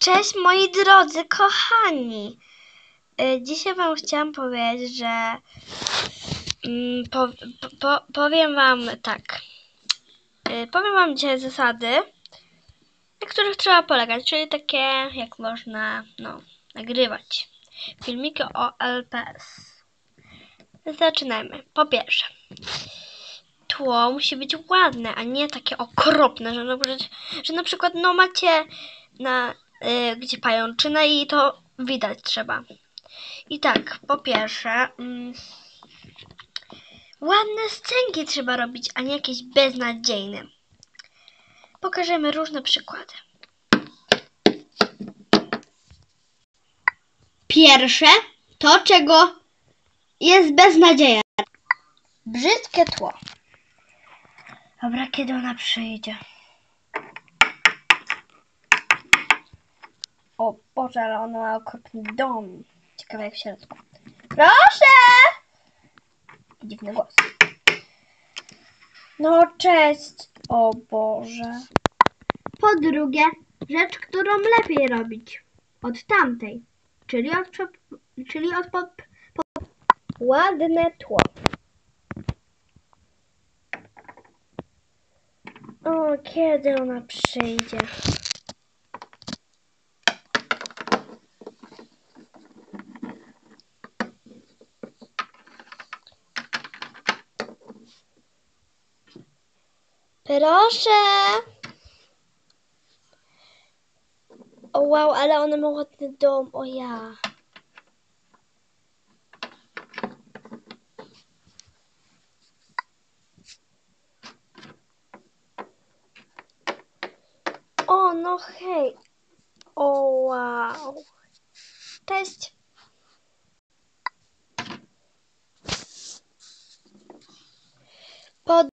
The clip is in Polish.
Cześć moi drodzy, kochani. Y, Dzisiaj wam chciałam powiedzieć, że mm, po, po, powiem wam tak. Y, Powiem wam dzisiaj zasady, na których trzeba polegać, czyli takie jak można no, nagrywać filmiki o LPS. Zaczynajmy. Po pierwsze, tło musi być ładne, a nie takie okropne, że że na przykład no macie na y, gdzie pajączyna i to widać trzeba. I tak, po pierwsze, mm, ładne scenki trzeba robić, a nie jakieś beznadziejne. Pokażemy różne przykłady. Pierwsze to, czego jest beznadzieja. Brzydkie tło. Dobra, kiedy ona przyjdzie? O Boże, ale ona ma okropny dom. Ciekawe jak w środku. Proszę! Dziwny głos. No cześć. O Boże. Po drugie, rzecz, którą lepiej robić od tamtej, czyli od, czyli od pop, Ładne tło. O, kiedy ona przyjdzie? Proszę! O wow, ale ona ma ładny dom, o ja. O, no hej. O, wow. Cześć.